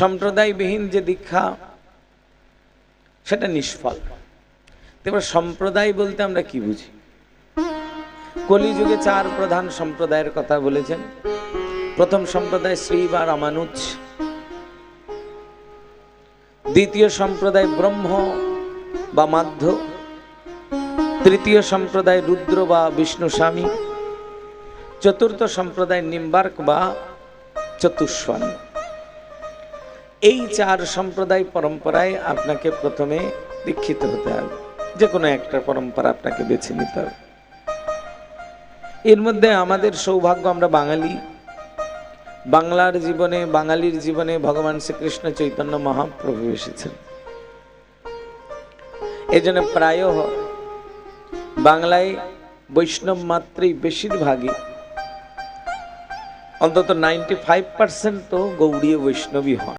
সম্প্রদায়বিহীন যে দীক্ষা, সেটা নিষ্ফল। এবার সম্প্রদায় বলতে আমরা কি বুঝি? কলিযুগে চার প্রধান সম্প্রদায়ের কথা বলেছেন। প্রথম সম্প্রদায় শ্রী বা রামানুজ। দ্বিতীয় সম্প্রদায় ব্রহ্ম বা মাধ্য। তৃতীয় সম্প্রদায় রুদ্র বা বিষ্ণু স্বামী। চতুর্থ সম্প্রদায় নিম্বার্ক বা চতুষ্বান এই চার সম্প্রদায় পরম্পরায় আপনাকে প্রথমে দীক্ষিত হতে হবে। যে কোনো একটা পরম্পরা আপনাকে বেছে নিতে হবে। এর মধ্যে আমাদের সৌভাগ্য, আমরা বাঙালি। বাংলার জীবনে, বাঙালির জীবনে ভগবান শ্রীকৃষ্ণ চৈতন্য মহাপ্রভু এসেছেন। এই জন্য প্রায় বাংলায় বৈষ্ণব মাত্রেই বেশিরভাগই, অন্তত নাইনটি ফাইভ পার্সেন্ট তো গৌড়ীয় বৈষ্ণবী হন।